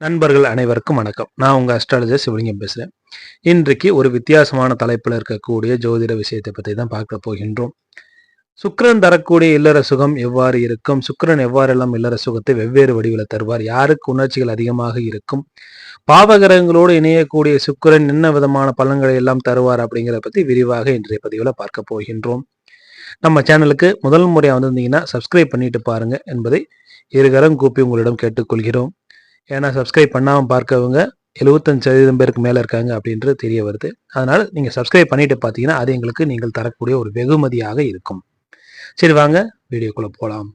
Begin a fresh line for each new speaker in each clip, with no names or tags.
நண்பர்கள் அனைவருக்கும் வணக்கம். நான் உங்கள் அஸ்ட்ராலஜர் சிவலிங்கம் பேசுகிறேன் இன்றைக்கு ஒரு வித்தியாசமான தலைப்பில் இருக்கக்கூடிய ஜோதிட விஷயத்தை பற்றி தான் பார்க்க போகின்றோம். சுக்கரன் தரக்கூடிய இல்லற சுகம் எவ்வாறு இருக்கும்? சுக்கரன் எவ்வாறெல்லாம் இல்லற சுகத்தை வெவ்வேறு வடிவில் தருவார்? யாருக்கு உணர்ச்சிகள் அதிகமாக இருக்கும்? பாவகிரகங்களோடு இணையக்கூடிய சுக்கிரன் என்ன விதமான பலன்களை எல்லாம் தருவார் அப்படிங்கிறத பற்றி விரிவாக இன்றைய பதிவில் பார்க்க போகின்றோம். நம்ம சேனலுக்கு முதல் முறையாக வந்திருந்தீங்கன்னா சப்ஸ்கிரைப் பண்ணிட்டு பாருங்க என்பதை இருகரம் கூப்பி உங்களிடம் கேட்டுக்கொள்கிறோம். ஏன்னா சப்ஸ்கிரைப் பண்ணாமல் பார்க்கவங்க எழுபத்தஞ்சு சதவீதம் பேருக்கு மேலே இருக்காங்க அப்படின்றது தெரிய வருது. அதனால் நீங்கள் சப்ஸ்கிரைப் பண்ணிட்டு பார்த்தீங்கன்னா அது எங்களுக்கு நீங்கள் தரக்கூடிய ஒரு வெகுமதியாக இருக்கும். சரி வாங்க வீடியோக்குள்ளே போகலாம்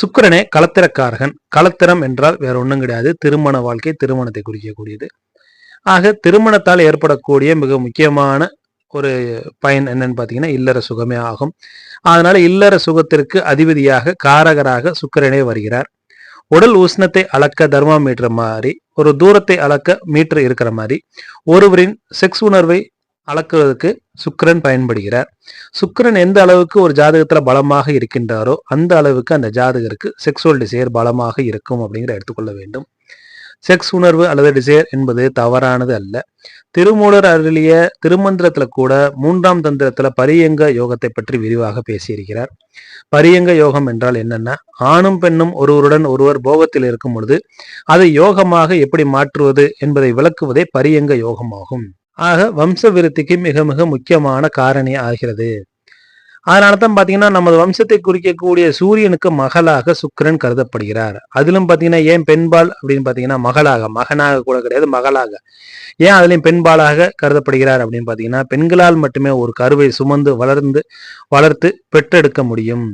சுக்கரனே கலத்திரக்காரகன் கலத்திரம் என்றால் வேற ஒன்றும் கிடையாது. திருமண வாழ்க்கை திருமணத்தை குறிக்கக்கூடியது. ஆக திருமணத்தால் ஏற்படக்கூடிய மிக முக்கியமான ஒரு பயன் என்னன்னு பார்த்தீங்கன்னா இல்லற சுகமே ஆகும். அதனால இல்லற சுகத்திற்கு அதிபதியாக காரகராக சுக்கரனே வருகிறார். உடல் உஷ்ணத்தை அளக்க தர்மாமீட்டர் மாதிரி ஒரு தூரத்தை அளக்க மீட்டர் இருக்கிற மாதிரி ஒருவரின் செக்ஸ் உணர்வை அளக்குவதற்கு சுக்கிரன் பயன்படுகிறார். சுக்கரன் எந்த அளவுக்கு ஒரு ஜாதகத்துல பலமாக இருக்கின்றாரோ அந்த அளவுக்கு அந்த ஜாதகருக்கு செக்ஸுவல் டிசையர் பலமாக இருக்கும் அப்படிங்கிற எடுத்துக்கொள்ள வேண்டும். செக்ஸ் உணர்வு அல்லது டிசைர் என்பது தவறானது அல்ல. திருமூலர் அருளிய திருமந்திரத்துல கூட மூன்றாம் தந்திரத்துல பரியங்க யோகத்தை பற்றி விரிவாக பேசியிருக்கிறார். பரியங்க யோகம் என்றால் என்னன்னா ஆணும் பெண்ணும் ஒருவருடன் ஒருவர் போகத்தில் இருக்கும் பொழுது அதை யோகமாக எப்படி மாற்றுவது என்பதை விளக்குவதே பரியங்க யோகமாகும். ஆக வம்ச விருத்திக்கு மிக மிக முக்கியமான காரணி ஆகிறது. அதனால தான் பாத்தீங்கன்னா நமது வம்சத்தை குறிக்கக்கூடிய சூரியனுக்கு மகளாக சுக்கிரன் கருதப்படுகிறார். அதிலும் பாத்தீங்கன்னா ஏன் பெண்பால் அப்படின்னு பாத்தீங்கன்னா மகளாக மகனாக கூட கிடையாது மகளாக. ஏன் அதுலேயும் பெண்பாலாக கருதப்படுகிறார் அப்படின்னு பாத்தீங்கன்னா பெண்களால் மட்டுமே ஒரு கருவை சுமந்து வளர்ந்து வளர்த்து பெற்றெடுக்க முடியும்.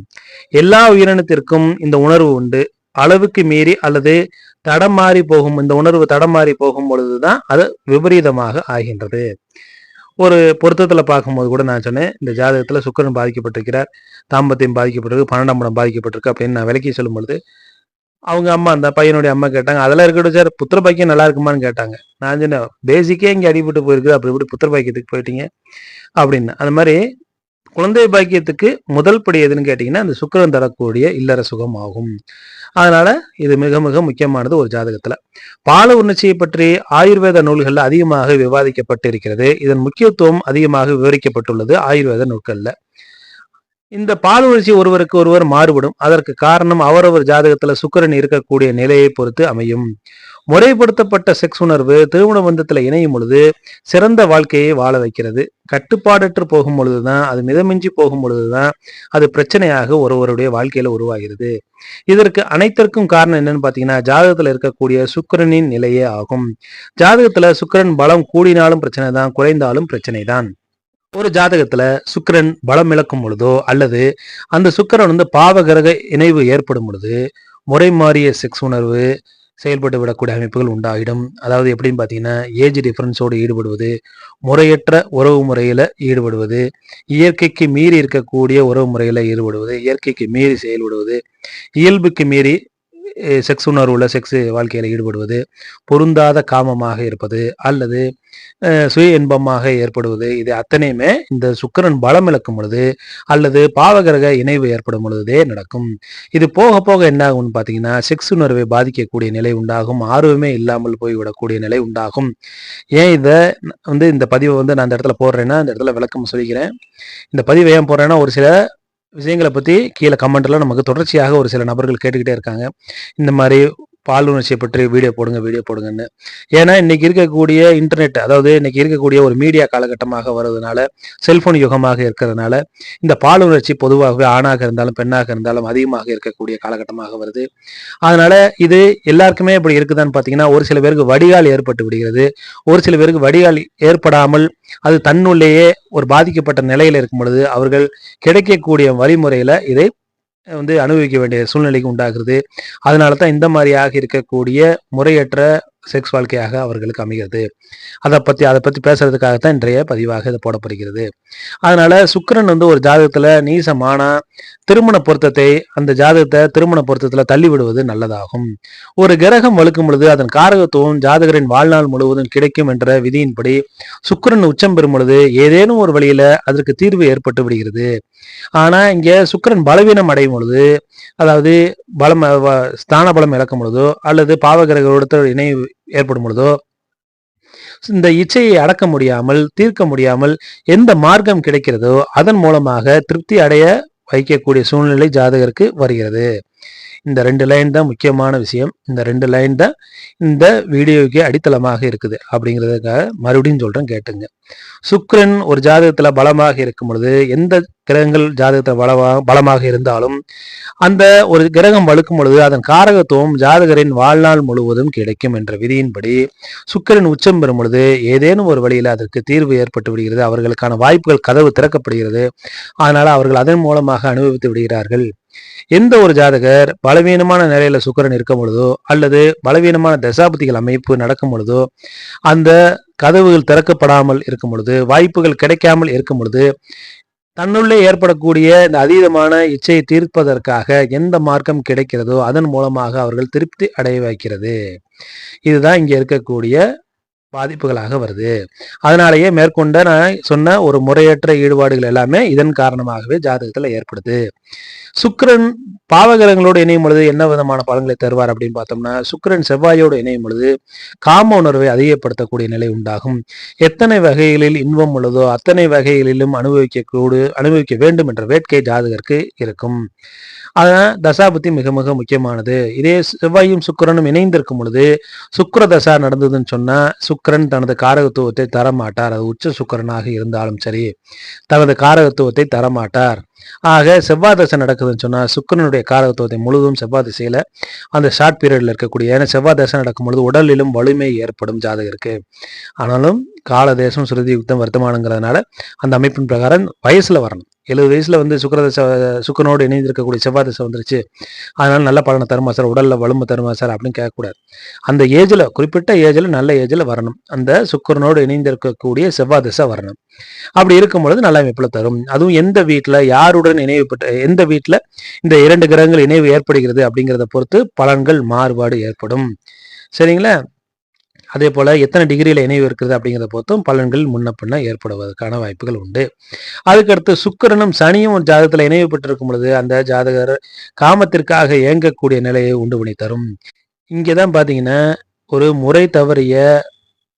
எல்லா உயிரினத்திற்கும் இந்த உணர்வு உண்டு. அளவுக்கு மீறி அல்லது தடம் மாறி போகும் இந்த உணர்வு தடமாறி போகும் பொழுதுதான் அது விபரீதமாக ஆகின்றது. ஒரு பொருத்தத்தில் பார்க்கும்போது கூட நான் சொன்னேன் இந்த ஜாதகத்தில் சுக்கரன் பாதிக்கப்பட்டிருக்கிறார் தாம்பத்தியம் பாதிக்கப்பட்டிருக்கு பன்னெண்டாம் படம் பாதிக்கப்பட்டிருக்கு அப்படின்னு நான் விளக்கி சொல்லும்பொழுது அவங்க அம்மா அந்த பையனுடைய அம்மா கேட்டாங்க அதெல்லாம் இருக்கட்டும் சார் புத்திர பாக்கியம் நல்லா இருக்குமான்னு கேட்டாங்க. நான் சொன்னேன் பேசிக்கே இங்கே அடிபட்டு போயிருக்கு அப்படி இப்படி புத்திர பாக்கியத்துக்கு போயிட்டீங்க. அப்படின்னு அந்த மாதிரி குழந்தை பாக்கியத்துக்கு முதல் படி எதுன்னு கேட்டிங்கன்னா அந்த சுக்கிரன் தரக்கூடிய இல்லற சுகம் ஆகும் அதனால இது மிக மிக முக்கியமானது ஒரு ஜாதகத்துல. பால உணர்ச்சியை பற்றி ஆயுர்வேத நூல்களில் அதிகமாக விவாதிக்கப்பட்டு இருக்கிறது இதன் முக்கியத்துவம் அதிகமாக விவரிக்கப்பட்டுள்ளது ஆயுர்வேத நூல்கள்ல. இந்த பால் உணர்ச்சி ஒருவருக்கு ஒருவர் மாறுபடும். அதற்கு காரணம் அவரவர் ஜாதகத்துல சுக்கிரன் இருக்கக்கூடிய நிலையை பொறுத்து அமையும். முறைப்படுத்தப்பட்ட செக்ஸ் உணர்வு திருமண பந்தத்தில் இணையும் பொழுது சிறந்த வாழ்க்கையை வாழ வைக்கிறது. கட்டுப்பாடற்று போகும் பொழுதுதான் அது மிதமிஞ்சி போகும் பொழுதுதான் அது பிரச்சனையாக ஒருவருடைய வாழ்க்கையில உருவாகிறது. இதற்கு அனைத்திற்கும் காரணம் என்னன்னு பாத்தீங்கன்னா ஜாதகத்துல இருக்கக்கூடிய சுக்கிரனின் நிலையே ஆகும். ஜாதகத்துல சுக்கிரன் பலம் கூடினாலும் பிரச்சனை தான் குறைந்தாலும் பிரச்சனை தான் ஒரு ஜாதகத்துல சுக்கிரன் பலம் இழக்கும் பொழுதோ அல்லது அந்த சுக்கிரன் வந்து பாவகிரக இணைவு ஏற்படும் பொழுது முறை மாறிய செக்ஸ் உணர்வு செயல்பட்டு விடக்கூடிய அமைப்புகள் உண்டாகிடும் அதாவது எப்படின்னு பார்த்தீங்கன்னா ஏஜ் டிஃபரன்ஸோடு ஈடுபடுவது முறையற்ற உறவு முறையில் ஈடுபடுவது இயற்கைக்கு மீறி இருக்கக்கூடிய உறவு முறையில் ஈடுபடுவது இயற்கைக்கு மீறி செயல்படுவது இயல்புக்கு மீறி செக்ஸ் உணர்வுள்ள செக்ஸ் வாழ்க்கையில் ஈடுபடுவது பொருந்தாத காமமாக இருப்பது அல்லது சுய இன்பமாக ஏற்படுவது இது அத்தனையுமே இந்த சுக்கிரன் பலம் இழக்கும் பொழுது அல்லது பாவகிரக இணைவு ஏற்படும் பொழுதே நடக்கும். இது போக போக என்ன ஆகும்னு பார்த்தீங்கன்னா செக்ஸ் உணர்வை பாதிக்கக்கூடிய நிலை உண்டாகும் ஆர்வமே இல்லாமல் போய்விடக்கூடிய நிலை உண்டாகும். ஏன் இதை வந்து இந்த பதிவை வந்து நான் இந்த இடத்துல போடுறேன்னா இந்த இடத்துல விளக்கம் சொல்லிக்கிறேன். இந்த பதிவை ஏன் போடுறேன்னா ஒரு சில விஷயங்களை பற்றி கீழே கமெண்ட்டில் நமக்கு தொடர்ச்சியாக ஒரு சில நபர்கள் கேட்டுக்கிட்டே இருக்காங்க. இந்த மாதிரி பாலுணர்ச்சியை பற்றி வீடியோ போடுங்க வீடியோ போடுங்கன்னு. ஏன்னா இன்னைக்கு இருக்கக்கூடிய இன்டர்நெட் அதாவது இன்னைக்கு இருக்கக்கூடிய ஒரு மீடியா காலகட்டமாக வர்றதுனால செல்போன் யுகமாக இருக்கிறதுனால இந்த பாலுணர்ச்சி பொதுவாகவே ஆணாக இருந்தாலும் பெண்ணாக இருந்தாலும் அதிகமாக இருக்கக்கூடிய காலகட்டமாக வருது. அதனால இது எல்லாருக்குமே இப்படி இருக்குதான்னு பார்த்தீங்கன்னா ஒரு சில பேருக்கு வடிகால் ஏற்பட்டு விடுகிறது. ஒரு சில பேருக்கு வடிகால் ஏற்படாமல் அது தன்னுள்ளேயே ஒரு பாதிக்கப்பட்ட நிலையில் இருக்கும் பொழுது அவர்கள் கிடைக்கக்கூடிய வழிமுறையில இதை வந்து அனுபவிக்க வேண்டிய சூழ்நிலைக்கு உண்டாகிறது அதனால தான் இந்த மாதிரியாக இருக்கக்கூடிய முறையற்ற செக்ஸ் வாழ்க்கையாக அவர்களுக்கு அமைகிறது. அதை பற்றி அதை பற்றி பேசுறதுக்காகத்தான் இன்றைய பதிவாக இது போடப்படுகிறது. அதனால சுக்கரன் வந்து ஒரு ஜாதகத்தில் நீசமான திருமண பொருத்தத்தை அந்த ஜாதகத்தை திருமண பொருத்தத்தில் தள்ளிவிடுவது நல்லதாகும். ஒரு கிரகம் வலுக்கும் பொழுது அதன் காரகத்துவம் ஜாதகரின் வாழ்நாள் முழுவதும் கிடைக்கும் என்ற விதியின்படி சுக்கரன் உச்சம் பெறும் பொழுது ஏதேனும் ஒரு வழியில அதற்கு தீர்வு ஏற்பட்டு விடுகிறது. ஆனா இங்க சுக்கிரன் பலவீனம் அடையும் பொழுது அதாவது பலம் ஸ்தான பலம் இழக்கும் பொழுதோ அல்லது பாவகிரகத்தோட இணைவு ஏற்படும் பொழுதோ இந்த இச்சையை அடக்க முடியாமல் தீர்க்க முடியாமல் எந்த மார்க்கம் கிடைக்கிறதோ அதன் மூலமாக திருப்தி அடைய வைக்கக்கூடிய சூழ்நிலை ஜாதகருக்கு வருகிறது. இந்த ரெண்டு லைன் தான் முக்கியமான விஷயம். இந்த ரெண்டு லைன் தான் இந்த வீடியோவுக்கு அடித்தளமாக இருக்குது அப்படிங்கிறதுக்காக மறுபடியும் சொல்கிறேன் கேட்டுங்க. சுக்கரன் ஒரு ஜாதகத்தில் பலமாக இருக்கும் பொழுது எந்த கிரகங்கள் ஜாதகத்தில் பலமாக பலமாக இருந்தாலும் அந்த ஒரு கிரகம் வலுக்கும் பொழுது அதன் காரகத்துவம் ஜாதகரின் வாழ்நாள் முழுவதும் கிடைக்கும் என்ற விதியின்படி சுக்கிரன் உச்சம் பெறும் பொழுது ஏதேனும் ஒரு வழியில் அதற்கு தீர்வு ஏற்பட்டு விடுகிறது. அவர்களுக்கான வாய்ப்புகள் கதவு திறக்கப்படுகிறது. அதனால் அவர்கள் அதன் மூலமாக அனுபவித்து விடுகிறார்கள். எந்த ஒரு ஜாதகர் பலவீனமான நிலையில சுக்கிரன் இருக்கும் பொழுதோ அல்லது பலவீனமான தசாபதிகள் அமைப்பு நடக்கும் பொழுதோ அந்த கதவுகள் திறக்கப்படாமல் இருக்கும் பொழுது வாய்ப்புகள் கிடைக்காமல் இருக்கும் பொழுது தன்னுள்ளே ஏற்படக்கூடிய இந்த அதீதமான இச்சையை தீர்ப்பதற்காக எந்த மார்க்கம் கிடைக்கிறதோ அதன் மூலமாக அவர்கள் திருப்தி அடைய வைக்கிறது. இதுதான் இங்க இருக்கக்கூடிய பாதிப்புகளாக வருது. அதனாலேயே மேற்கொண்ட நான் சொன்ன ஒரு முறையற்ற ஈடுபாடுகள் எல்லாமே இதன் காரணமாகவே ஜாதகத்தில் ஏற்படுது. சுக்கிரன் பாவகிரகங்களோடு இணையும் பொழுது என்ன விதமான பலன்களை தருவார் அப்படின்னு பார்த்தோம்னா சுக்கரன் செவ்வாயோடு இணையும் பொழுது காம உணர்வை அதிகப்படுத்தக்கூடிய நிலை உண்டாகும். எத்தனை வகைகளில் இன்பம் உள்ளதோ அத்தனை வகைகளிலும் அனுபவிக்கக்கூடு அனுபவிக்க வேண்டும் என்ற வேட்கை ஜாதகருக்கு இருக்கும். அதனால் தசாபுத்தி மிக மிக முக்கியமானது. இதே செவ்வாயும் சுக்கிரனும் இணைந்திருக்கும் பொழுது சுக்கர தசா நடந்ததுன்னு சொன்னால் சுக்கிரன் தனது காரகத்துவத்தை தரமாட்டார். அது உச்ச சுக்கிரனாக இருந்தாலும் சரி தனது காரகத்துவத்தை தரமாட்டார். ஆக செவ்வாய் தசை நடக்குதுன்னு சொன்னால் சுக்கிரனுடைய காரகத்துவத்தை முழுவதும் செவ்வாய் திசையில் அந்த ஷார்ட் பீரியடில் இருக்கக்கூடிய ஏன்னா செவ்வாய் தசை நடக்கும் பொழுது உடலிலும் வலிமை ஏற்படும் ஜாதகருக்கு ஆனாலும் கால தேசம் சுருதி யுக்தம் வர்த்தமானங்கிறதுனால அந்த அமைப்பின் பிரகாரம் வயசில் வரணும். எழுபது வயசில் வந்து சுக்கரதசை சுக்கரனோடு இணைந்திருக்கக்கூடிய செவ்வாய் தசை வந்துருச்சு. அதனால் நல்ல பலனை தருமா சார்? உடலில் வலுமை தருமா சார்? அப்படின்னு கேட்கக்கூடாது. அந்த ஏஜில் குறிப்பிட்ட ஏஜில் நல்ல ஏஜில் வரணும். அந்த சுக்கரனோடு இணைந்திருக்கக்கூடிய செவ்வாய் தசை வரணும். அப்படி இருக்கும் பொழுது நல்ல அமைப்பில் தரும். அதுவும் எந்த வீட்டில் யாருடன் இணைவுப்பட்ட எந்த வீட்டில் இந்த இரண்டு கிரகங்கள் இணைவு ஏற்படுகிறது அப்படிங்கிறத பொறுத்து பலன்கள் மாறுபாடு ஏற்படும். சரிங்களா? அதே போல எத்தனை டிகிரியில இணைவு இருக்கிறது அப்படிங்கிறத பொறுத்தும் பலன்கள் முன்ன பின்ன ஏற்படுவதற்கான வாய்ப்புகள் உண்டு. அதுக்கடுத்து சுக்கிரனும் சனியும் ஒரு ஜாதகத்துல இணைவு பெற்றிருக்கும் பொழுது அந்த ஜாதகர் காமத்திற்காக இயங்கக்கூடிய நிலையை உண்டு பண்ணி தரும். இங்கதான் பார்த்தீங்கன்னா ஒரு முறை தவறிய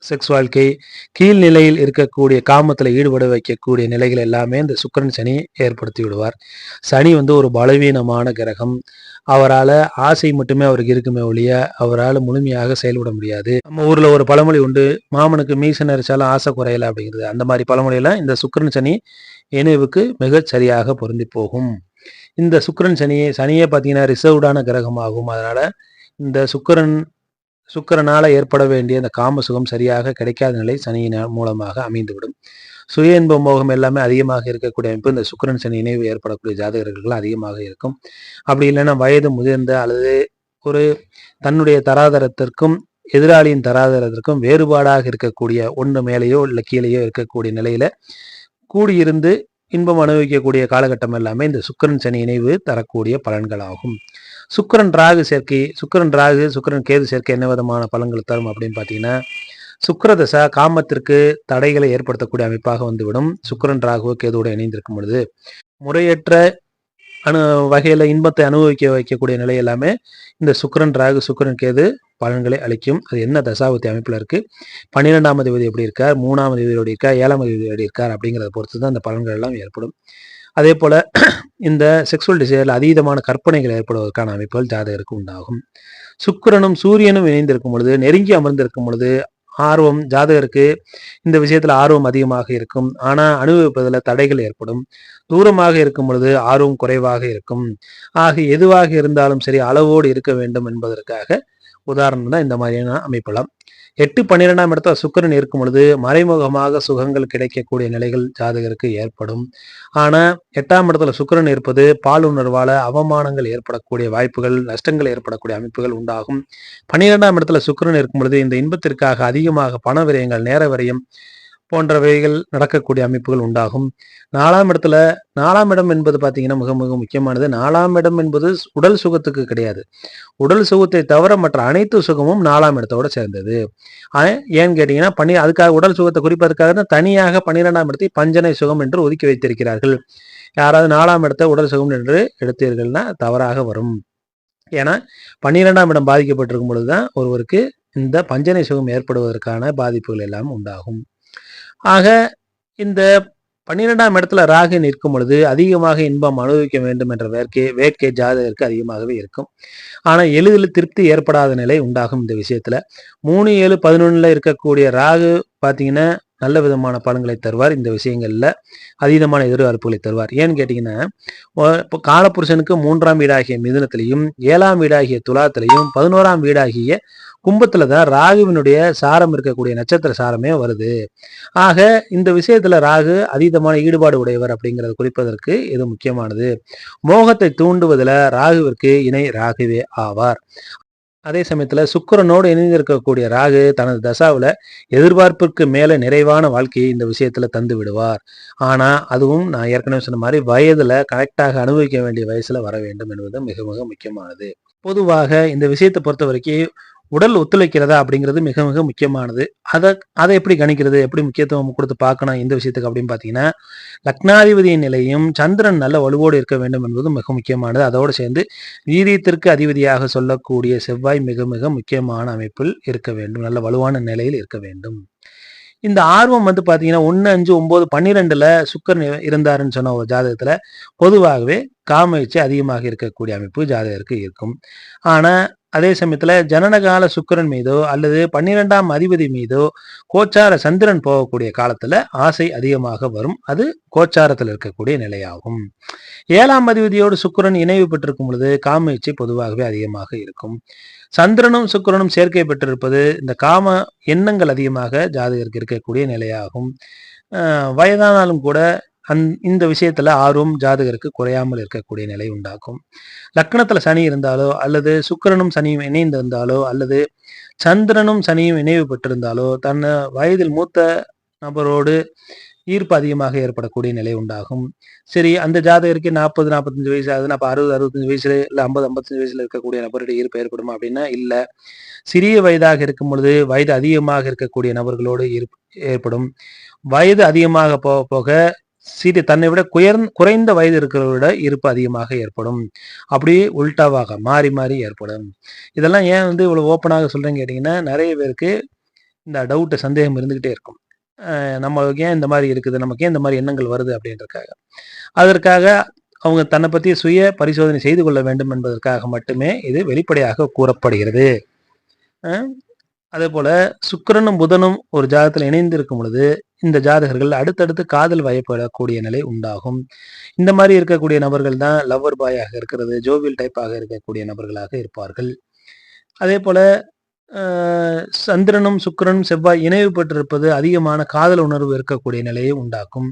செக்ஸ் வாழ்க்கை கீழ்நிலையில் இருக்கக்கூடிய காமத்துல ஈடுபட வைக்கக்கூடிய நிலைகள் எல்லாமே இந்த சுக்கிரன் சனி ஏற்படுத்தி விடுவார். சனி வந்து ஒரு பலவீனமான கிரகம். அவரால் ஆசை மட்டுமே அவருக்கு இருக்குமே ஒழிய அவரால் முழுமையாக செயல்பட முடியாது. நம்ம ஊரில் ஒரு பழமொழி உண்டு மாமனுக்கு மீச நெரிச்சாலும் ஆசை குறையல அப்படிங்கிறது. அந்த மாதிரி பழமொழியெல்லாம் இந்த சுக்கிரன் சனி இணைவுக்கு மிகச் சரியாக பொருந்தி போகும். இந்த சுக்கரன் சனியை சனியே பார்த்தீங்கன்னா ரிசர்வ்டான கிரகமாகும். அதனால் இந்த சுக்கிரன் சுக்கரனால் ஏற்பட வேண்டிய அந்த காம சுகம் சரியாக கிடைக்காத நிலை சனியின் மூலமாக அமைந்துவிடும். சுய இன்ப மோகம் எல்லாமே அதிகமாக இருக்கக்கூடிய அமைப்பு இந்த சுக்கிரன் சனி இணைவு ஏற்படக்கூடிய ஜாதகர்கள் அதிகமாக இருக்கும். அப்படி இல்லைன்னா வயது முதிர்ந்த அல்லது ஒரு தன்னுடைய தராதரத்திற்கும் எதிராளியின் தராதரத்திற்கும் வேறுபாடாக இருக்கக்கூடிய ஒன்று மேலேயோ இல்லை கீழேயோ இருக்கக்கூடிய நிலையில கூடியிருந்து இன்பம் அனுபவிக்கக்கூடிய காலகட்டம் எல்லாமே இந்த சுக்கரன் சனி இணைவு தரக்கூடிய பலன்களாகும். சுக்கரன் ராகு சேர்க்கை சுக்கிரன் ராகு சுக்கிரன் கேது சேர்க்கை என்ன விதமான பலன்கள் தரும் அப்படின்னு பார்த்தீங்கன்னா சுக்கிரதசா காமத்திற்கு தடைகளை ஏற்படுத்தக்கூடிய அமைப்பாக வந்துவிடும். சுக்கரன் ராகு கேதுவோடு இணைந்திருக்கும் பொழுது முறையற்ற அனு வகையில இன்பத்தை அனுபவிக்க வைக்கக்கூடிய நிலை எல்லாமே இந்த சுக்கரன் ராகு சுக்கரன் கேது பலன்களை அளிக்கும். அது என்ன தசாபதி அமைப்புல இருக்கு? பன்னிரெண்டாம் அதிபதி எப்படி இருக்கார்? மூணாம் அதிபதி எப்படி இருக்கார்? ஏழாம் அதிபதி எப்படி இருக்கார்? அப்படிங்கிறத பொறுத்து தான் அந்த பலன்கள் எல்லாம் ஏற்படும். அதே போல இந்த செக்ஸுவல் டிசைரில் அதீதமான கற்பனைகள் ஏற்படுவதற்கான அமைப்புகள் ஜாதகருக்கு உண்டாகும். சுக்கிரனும் சூரியனும் இணைந்திருக்கும் பொழுது நெருங்கி அமர்ந்திருக்கும் பொழுது ஆர்வம் ஜாதகருக்கு இந்த விஷயத்துல ஆர்வம் அதிகமாக இருக்கும். ஆனா அனுபவிப்பதில் தடைகள் ஏற்படும். தூரமாக இருக்கும் பொழுது ஆர்வம் குறைவாக இருக்கும். ஆக எதுவாக இருந்தாலும் சரி அளவோடு இருக்க வேண்டும் என்பதற்காக உதாரணம் தான் இந்த மாதிரியான அமைப்பெல்லாம். எட்டு பன்னிரெண்டாம் இடத்துல சுக்கிரன் இருக்கும் பொழுது மறைமுகமாக சுகங்கள் கிடைக்கக்கூடிய நிலைகள் ஜாதகருக்கு ஏற்படும். ஆனால் எட்டாம் இடத்துல சுக்கிரன் இருப்பது பாலுணர்வால அவமானங்கள் ஏற்படக்கூடிய வாய்ப்புகள் நஷ்டங்கள் ஏற்படக்கூடிய அமைப்புகள் உண்டாகும். பன்னிரெண்டாம் இடத்துல சுக்கிரன் இருக்கும் பொழுது இந்த இன்பத்திற்காக அதிகமாக பண விரயங்கள் நேர விரயம் போன்றவைகள் நடக்கக்கூடிய அமைப்புகள் உண்டாகும். நாலாம் இடத்துல நாலாம் இடம் என்பது பார்த்தீங்கன்னா மிக மிக முக்கியமானது. நாலாம் இடம் என்பது உடல் சுகத்துக்கு கிடையாது. உடல் சுகத்தை தவிர மற்ற அனைத்து சுகமும் நாலாம் இடத்தோட சேர்ந்தது. ஆஹ் ஏன்னு கேட்டீங்கன்னா பனி அதுக்காக உடல் சுகத்தை குறிப்பதற்காக தான் தனியாக பன்னிரெண்டாம் இடத்தை பஞ்சனை சுகம் என்று ஒதுக்கி வைத்திருக்கிறார்கள். யாராவது நாலாம் இடத்த உடல் சுகம் என்று எடுத்தீர்கள்னா தவறாக வரும். ஏன்னா பன்னிரெண்டாம் இடம் பாதிக்கப்பட்டிருக்கும் பொழுதுதான் ஒருவருக்கு இந்த பஞ்சனை சுகம் ஏற்படுவதற்கான பாதிப்புகள் எல்லாம் உண்டாகும். ஆக இந்த பன்னிரெண்டாம் இடத்துல ராகு நிற்கும் பொழுது அதிகமாக இன்பம் அனுபவிக்க வேண்டும் என்ற வேட்கை வேட்கை ஜாதகருக்கு அதிகமாகவே இருக்கும். ஆனால் எளிதில் திருப்தி ஏற்படாத நிலை உண்டாகும் இந்த விஷயத்துல. மூணு ஏழு பதினொன்னுல இருக்கக்கூடிய ராகு பார்த்தீங்கன்னா நல்ல விதமான பலன்களை தருவார் இந்த விஷயங்களில். அதீதமான எதிர்பார்ப்புகளை தருவார். ஏன்னு கேட்டிங்கன்னா இப்போ காலப்புருஷனுக்கு மூன்றாம் வீடாகிய மிதுனத்திலையும் ஏழாம் வீடாகிய துலாத்திலையும் பதினோராம் வீடாகிய கும்பத்துல தான் ராகுவினுடைய சாரம் இருக்கக்கூடிய நட்சத்திர சாரமே வருது. ஆக இந்த விஷயத்துல ராகு அதீதமான ஈடுபாடு உடையவர் அப்படிங்கிறத குறிப்பதற்கு இது முக்கியமானது. மோகத்தை தூண்டுவதில் ராகுவிற்கு இணை ராகுவே ஆவார். அதே சமயத்துல சுக்கரனோடு இணைந்திருக்கக்கூடிய ராகு தனது தசாவுல எதிர்பார்ப்பிற்கு மேல நிறைவான வாழ்க்கையை இந்த விஷயத்துல தந்து விடுவார். ஆனா அதுவும் நான் ஏற்கனவே சொன்ன மாதிரி வயதுல கரெக்டாக அனுபவிக்க வேண்டிய வயசுல வர வேண்டும் என்பது மிக மிக முக்கியமானது. பொதுவாக இந்த விஷயத்தை பொறுத்த வரைக்கும் உடல் ஒத்துழைக்கிறதா அப்படிங்கிறது மிக மிக முக்கியமானது. அதை அதை எப்படி கணிக்கிறது எப்படி முக்கியத்துவம் கொடுத்து பார்க்கணும் இந்த விஷயத்துக்கு அப்படின்னு பார்த்தீங்கன்னா லக்னாதிபதியின் நிலையும் சந்திரன் நல்ல வலுவோடு இருக்க வேண்டும் என்பது மிக முக்கியமானது. அதோடு சேர்ந்து வீரியத்திற்கு அதிபதியாக சொல்லக்கூடிய செவ்வாய் மிக மிக முக்கியமான அமைப்பில் இருக்க வேண்டும். நல்ல வலுவான நிலையில் இருக்க வேண்டும். இந்த ஆர்வம் வந்து பார்த்தீங்கன்னா ஒன்று அஞ்சு ஒம்பது பன்னிரெண்டில் சுக்கரன் இருந்தாருன்னு சொன்ன ஒரு ஜாதகத்தில் பொதுவாகவே காமயிற்சி அதிகமாக இருக்கக்கூடிய அமைப்பு ஜாதகருக்கு இருக்கும். ஆனால் அதே சமயத்துல ஜனனகால சுக்கரன் மீதோ அல்லது பன்னிரெண்டாம் அதிபதி மீதோ கோச்சார சந்திரன் போகக்கூடிய காலத்துல ஆசை அதிகமாக வரும். அது கோச்சாரத்தில் இருக்கக்கூடிய நிலையாகும். ஏழாம் அதிபதியோடு சுக்கரன் இணைவு பெற்றிருக்கும் பொழுது காம இச்சை பொதுவாகவே அதிகமாக இருக்கும். சந்திரனும் சுக்கரனும் சேர்க்கை பெற்றிருப்பது இந்த காம எண்ணங்கள் அதிகமாக ஜாதகருக்கு இருக்கக்கூடிய நிலையாகும். வயதானாலும் கூட அந் இந்த விஷயத்துல ஆர்வம் ஜாதகருக்கு குறையாமல் இருக்கக்கூடிய நிலை உண்டாக்கும். லக்கணத்துல சனி இருந்தாலோ அல்லது சுக்கரனும் சனியும் இணைந்திருந்தாலோ அல்லது சந்திரனும் சனியும் இணைவு பெற்றிருந்தாலோ தன்னை வயதில் மூத்த நபரோடு ஈர்ப்பு அதிகமாக ஏற்படக்கூடிய நிலை உண்டாகும். சரி அந்த ஜாதகருக்கு நாற்பது நாற்பத்தஞ்சு வயசு ஆகுது அப்போ அறுபது அறுபத்தஞ்சு வயசுல இல்லை ஐம்பது ஐம்பத்தஞ்சு வயசுல இருக்கக்கூடிய நபருடைய ஈர்ப்பு ஏற்படுமா அப்படின்னா இல்லை. சிறிய வயதாக இருக்கும் பொழுது வயது அதிகமாக இருக்கக்கூடிய நபர்களோடு ஈர்ப்பு ஏற்படும். வயது அதிகமாக போக போக சீட்டு தன்னை விட குயர் குறைந்த வயது இருக்கிறவரோட இருப்பு அதிகமாக ஏற்படும். அப்படியே உல்டாவாக மாறி மாறி ஏற்படும். இதெல்லாம் ஏன் வந்து இவ்வளோ ஓப்பனாக சொல்கிறேன்னு கேட்டிங்கன்னா நிறைய பேருக்கு இந்த டவுட்டு சந்தேகம் இருந்துக்கிட்டே இருக்கும். நம்மளுக்கு ஏன் இந்த மாதிரி இருக்குது? நமக்கு ஏன் இந்த மாதிரி எண்ணங்கள் வருது? அப்படின்றக்காக அதற்காக அவங்க தன்னை பற்றி சுய பரிசோதனை செய்து கொள்ள வேண்டும் என்பதற்காக மட்டுமே இது வெளிப்படையாக கூறப்படுகிறது. அதே போல் சுக்கரனும் புதனும் ஒரு ஜாதகத்தில் இணைந்து இருக்கும் பொழுது இந்த ஜாதகர்கள் அடுத்தடுத்து காதல் வயப்படக்கூடிய நிலை உண்டாகும். இந்த மாதிரி இருக்கக்கூடிய நபர்கள் தான் லவ்வர் பாயாக இருக்கிறது ஜோவில் டைப்பாக இருக்கக்கூடிய நபர்களாக இருப்பார்கள். அதே போல சந்திரனும் சுக்கரனும் செவ்வாய் இணைவு பெற்றிருப்பது அதிகமான காதல் உணர்வு இருக்கக்கூடிய நிலையை உண்டாக்கும்.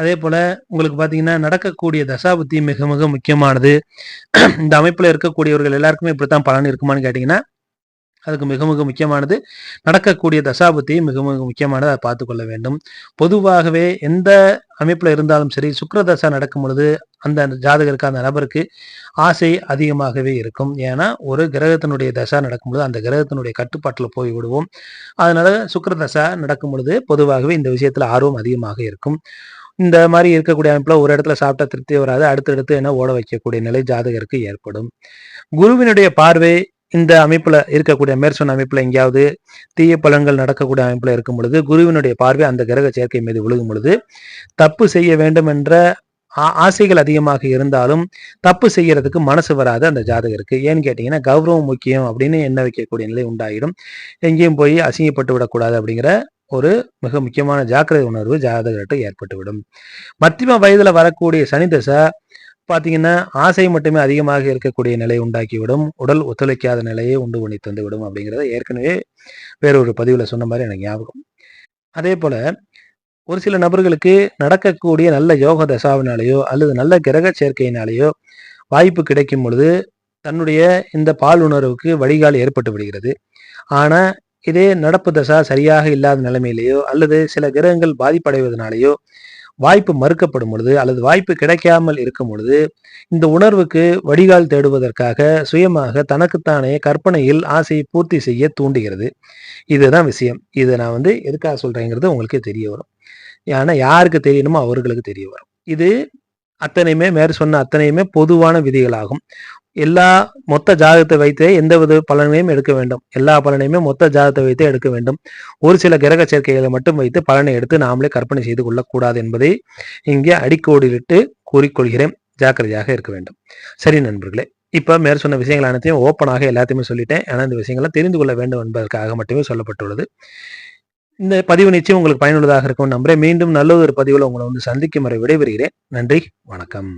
அதே போல உங்களுக்கு பாத்தீங்கன்னா நடக்கக்கூடிய தசாபுத்தி மிக மிக முக்கியமானது. இந்த அமைப்புல இருக்கக்கூடியவர்கள் எல்லாருக்குமே இப்படித்தான் பலன் இருக்குமான்னு கேட்டீங்கன்னா அதுக்கு மிக மிக முக்கியமானது நடக்கக்கூடிய தசாபத்தி மிக மிக முக்கியமானது அதை பார்த்துக்கொள்ள வேண்டும். பொதுவாகவே எந்த அமைப்பில் இருந்தாலும் சரி சுக்கரதசா நடக்கும் பொழுது அந்த ஜாதகருக்கு அந்த நபருக்கு ஆசை அதிகமாகவே இருக்கும். ஏன்னா ஒரு கிரகத்தினுடைய தசா நடக்கும் பொழுது அந்த கிரகத்தினுடைய கட்டுப்பாட்டில் போய் விடுவோம். அதனால சுக்கரதசா நடக்கும் பொழுது பொதுவாகவே இந்த விஷயத்தில் ஆர்வம் அதிகமாக இருக்கும். இந்த மாதிரி இருக்கக்கூடிய அமைப்பில் ஒரு இடத்துல சாப்பிட்டா திருப்தி வராது அடுத்தடுத்து என்ன ஓட வைக்கக்கூடிய நிலை ஜாதகருக்கு ஏற்படும். குருவினுடைய பார்வை இந்த அமைப்புல இருக்கக்கூடிய மேற்சொன்ன அமைப்புல எங்கேயாவது தீய பலன்கள் நடக்கக்கூடிய அமைப்புல இருக்கும் பொழுது குருவினுடைய பார்வை அந்த கிரக சேர்க்கை மீது விழுகும் பொழுது தப்பு செய்ய வேண்டும் என்ற ஆசைகள் அதிகமாக இருந்தாலும் தப்பு செய்யறதுக்கு மனசு வராது அந்த ஜாதகருக்கு ஏன்னு கேட்டீங்கன்னா கௌரவம் முக்கியம் அப்படின்னு எண்ண வைக்கக்கூடிய நிலை உண்டாயிடும். எங்கேயும் போய் அசிங்கப்பட்டு விடக்கூடாது அப்படிங்கிற ஒரு மிக முக்கியமான ஜாக்கிரதை உணர்வு ஜாதகர்கிட்ட ஏற்பட்டுவிடும். மத்தியம வயதுல வரக்கூடிய சனி தசை பார்த்தீங்கன்னா ஆசை மட்டுமே அதிகமாக இருக்கக்கூடிய நிலையை உண்டாக்கிவிடும். உடல் ஒத்துழைக்காத நிலையை உண்டு பண்ணி தந்துவிடும் அப்படிங்கிறத ஏற்கனவே வேறொரு பதிவில் சொன்ன மாதிரி எனக்கு ஞாபகம். அதே போல ஒரு சில நபர்களுக்கு நடக்கக்கூடிய நல்ல யோக தசாவினாலேயோ அல்லது நல்ல கிரக சேர்க்கையினாலேயோ வாய்ப்பு கிடைக்கும் பொழுது தன்னுடைய இந்த பால் உணர்வுக்கு வழிகால் ஏற்பட்டு விடுகிறது. ஆனால் இதே நடப்பு தசா சரியாக இல்லாத நிலைமையிலேயோ அல்லது சில கிரகங்கள் பாதிப்படைவதனாலேயோ வாய்ப்பு மறுக்கப்படும் பொழுது அல்லது வாய்ப்பு கிடைக்காமல் இருக்கும் பொழுது இந்த உணர்வுக்கு வடிகால் தேடுவதற்காக சுயமாக தனக்குத்தானே கற்பனையில் ஆசையை பூர்த்தி செய்ய தூண்டுகிறது. இதுதான் விஷயம். இதை நான் வந்து எதுக்காக சொல்றேங்கிறது உங்களுக்கு தெரிய வரும். ஏன்னா யாருக்கு தெரியணுமோ அவர்களுக்கு தெரிய வரும். இது அத்தனையுமே மேற் சொன்ன அத்தனையுமே பொதுவான விதிகளாகும். எல்லா மொத்த ஜாதகத்தை வைத்தே எந்த வித பலனையும் எடுக்க வேண்டும். எல்லா பலனையுமே மொத்த ஜாதகத்தை வைத்தே எடுக்க வேண்டும். ஒரு சில கிரக சேர்க்கைகளை மட்டும் வைத்து பலனை எடுத்து நாமளே கற்பனை செய்து கொள்ளக்கூடாது என்பதை இங்கே அடிக்கோடிலிட்டு கூறிக்கொள்கிறேன். ஜாக்கிரதையாக இருக்க வேண்டும். சரி நண்பர்களே இப்போ மேற் சொன்ன விஷயங்கள் அனைத்தையும் ஓப்பனாக எல்லாத்தையுமே சொல்லிட்டேன். ஆனால் இந்த விஷயங்களை தெரிந்து கொள்ள வேண்டும் என்பதற்காக மட்டுமே சொல்லப்பட்டுள்ளது. இந்த பதிவு நிச்சயம் உங்களுக்கு பயனுள்ளதாக இருக்கும் நம்புறேன். மீண்டும் நல்ல ஒரு பதிவில் உங்களை வந்து சந்திக்கும் வரை விடைபெறுகிறேன். நன்றி வணக்கம்.